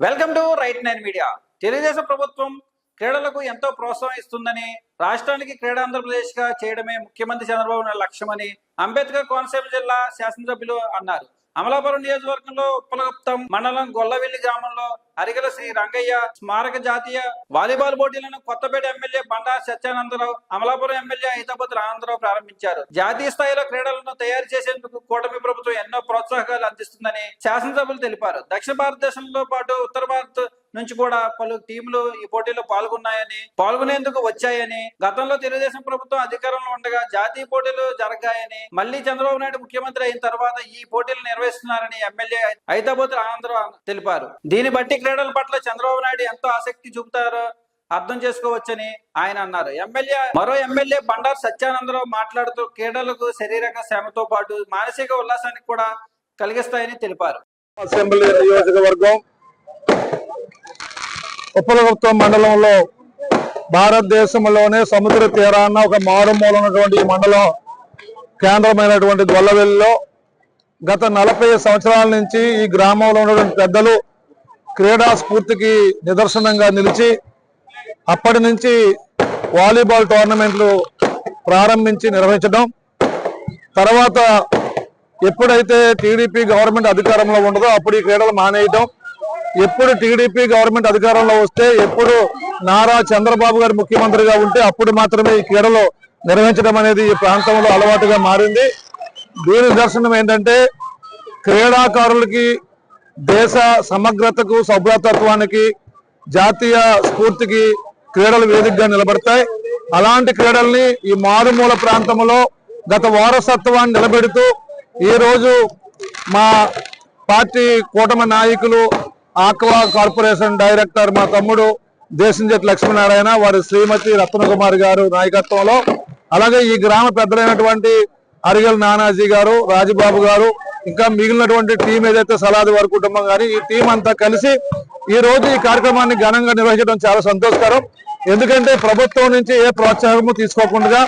Welcome to right nine media. Telugu Desam ప్రభుత్వం క్రీడలకు ఎంతో ప్రోత్సాహం ఇస్తుందని రాష్ట్రానికి క్రీడా ఆంధ్రప్రదేశ్గా చేయడమే ముఖ్యమంత్రి చంద్రబాబు నాయుడు లక్ష్యమని అంబేద్కర్ కోనసీమ జిల్లా శాసనసభ్యులు అన్నారు. అమలాపురం నియోజకవర్గంలో ఉప్పలగుప్తం మండలం గొల్లవెల్లి గ్రామంలో అరిగల శ్రీ రంగయ్య స్మారక జాతీయ వాలీబాల్ పోటీలను కొత్తపేట ఎమ్మెల్యే బండా సత్యానందరావు అమలాపురం ఎమ్మెల్యే హైదరాబాద్ రానందరావు ప్రారంభించారు. జాతీయ స్థాయిలో క్రీడలను తయారు చేసేందుకు కూటమి ప్రభుత్వం ఎన్నో ప్రోత్సాహకాలు అందిస్తుందని శాసనసభ్యులు తెలిపారు. దక్షిణ భారతదేశంలో పాటు ఉత్తర భారత్ నుంచి కూడా పలు టీంలు ఈ పోటీలో పాల్గొన్నాయని పాల్గొనేందుకు వచ్చాయని గతంలో తెలుగుదేశం ప్రభుత్వం అధికారంలో ఉండగా జాతీయ పోటీలు జరగాయని మళ్ళీ చంద్రబాబు నాయుడు ముఖ్యమంత్రి అయిన తర్వాత ఈ పోటీలు నిర్వహిస్తున్నారని ఎమ్మెల్యే హైదరాబాద్ ఆనందరావు తెలిపారు. దీన్ని బట్టి క్రీడల పట్ల చంద్రబాబు నాయుడు ఎంతో ఆసక్తి చూపుతారో అర్థం చేసుకోవచ్చని ఆయన అన్నారు. ఎమ్మెల్యే మరో ఎమ్మెల్యే బండారు సత్యానందరావు మాట్లాడుతూ క్రీడలకు శారీరక శ్రమతో పాటు మానసిక ఉల్లాసానికి కూడా కలిగిస్తాయని తెలిపారు. అసెంబ్లీ నియోజకవర్గం ఉప్పలగుప్తం మండలంలో భారతదేశంలోనే సముద్ర తీరాన ఒక మారుమూల ఉన్నటువంటి ఈ మండలం కేంద్రమైనటువంటి గొల్లవెల్లిలో గత నలభై సంవత్సరాల నుంచి ఈ గ్రామంలో ఉన్నటువంటి పెద్దలు క్రీడా స్ఫూర్తికి నిదర్శనంగా నిలిచి అప్పటి నుంచి వాలీబాల్ టోర్నమెంట్లు ప్రారంభించి నిర్వహించడం తర్వాత ఎప్పుడైతే టీడీపీ గవర్నమెంట్ అధికారంలో ఉండదో అప్పుడు ఈ క్రీడలు మానేయటం. ఎప్పుడు టీడీపీ గవర్నమెంట్ అధికారంలో వస్తే ఎప్పుడు నారా చంద్రబాబు గారు ముఖ్యమంత్రిగా ఉంటే అప్పుడు మాత్రమే ఈ క్రీడలు నిర్వహించడం అనేది ఈ ప్రాంతంలో అలవాటుగా మారింది. దీని దర్శనం ఏంటంటే క్రీడాకారులకి దేశ సమగ్రతకు సభ్రతత్వానికి జాతీయ స్ఫూర్తికి క్రీడలు వేదికగా నిలబడతాయి. అలాంటి క్రీడల్ని ఈ మారుమూల ప్రాంతంలో గత వారసత్వాన్ని నిలబెడుతూ ఈ రోజు మా పార్టీ కూటమి నాయకులు ఆక్వా కార్పొరేషన్ డైరెక్టర్ మా తమ్ముడు దేశంజెట్ లక్ష్మీనారాయణ వారి శ్రీమతి రత్నకుమారి గారు నాయకత్వంలో అలాగే ఈ గ్రామ పెద్దలైనటువంటి అరిగల్ నానాజీ గారు రాజబాబు గారు ఇంకా మిగిలినటువంటి టీం ఏదైతే సలాది వారి కుటుంబం కానీ ఈ టీం అంతా కలిసి ఈ రోజు ఈ కార్యక్రమాన్ని ఘనంగా నిర్వహించడం చాలా సంతోషకరం. ఎందుకంటే ప్రభుత్వం నుంచి ఏ ప్రోత్సాహము తీసుకోకుండా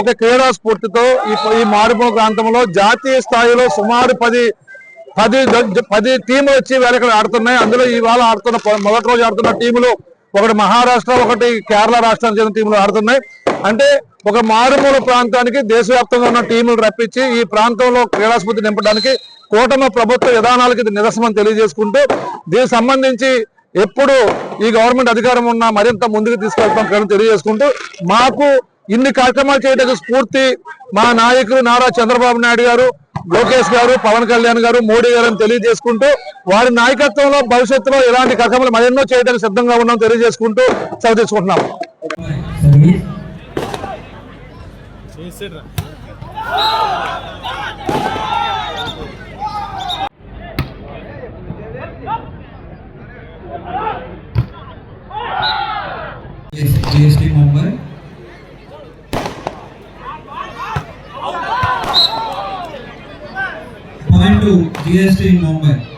ఒక క్రీడా స్ఫూర్తితో ఈ మారుమూల ప్రాంతంలో జాతీయ స్థాయిలో సుమారు పది పది ద- పది టీములు వచ్చి వేరే ఇక్కడ ఆడుతున్నాయి. అందులో ఇవాళ ఆడుతున్న మొదటి రోజు ఆడుతున్న టీములు ఒకటి మహారాష్ట్ర ఒకటి కేరళ రాష్ట్రానికి చెందిన టీములు ఆడుతున్నాయి. అంటే ఒక మారుమూల ప్రాంతానికి దేశవ్యాప్తంగా ఉన్న టీములు రప్పించి ఈ ప్రాంతంలో క్రీడాస్ఫూర్తి నింపడానికి కూటమి ప్రభుత్వ విధానాలకు ఇది నిదర్శనం తెలియజేసుకుంటూ దీనికి సంబంధించి ఎప్పుడు ఈ గవర్నమెంట్ అధికారం ఉన్నా మరింత ముందుకు తీసుకెళ్తాం క్రీడలు తెలియజేసుకుంటూ మాకు ఇన్ని కార్యక్రమాలు చేయడానికి స్ఫూర్తి మా నాయకులు నారా చంద్రబాబు నాయుడు గారు లోకేష్ గారు పవన్ కళ్యాణ్ గారు మోడీ గారు అని తెలియజేసుకుంటూ వారి నాయకత్వంలో భవిష్యత్తులో ఇలాంటి కార్యక్రమాలు మరెన్నో చేయడానికి సిద్ధంగా ఉన్నాం తెలియజేసుకుంటూ సెలవు తీసుకుంటున్నాం. CST Mumbai. Point to GST Mumbai.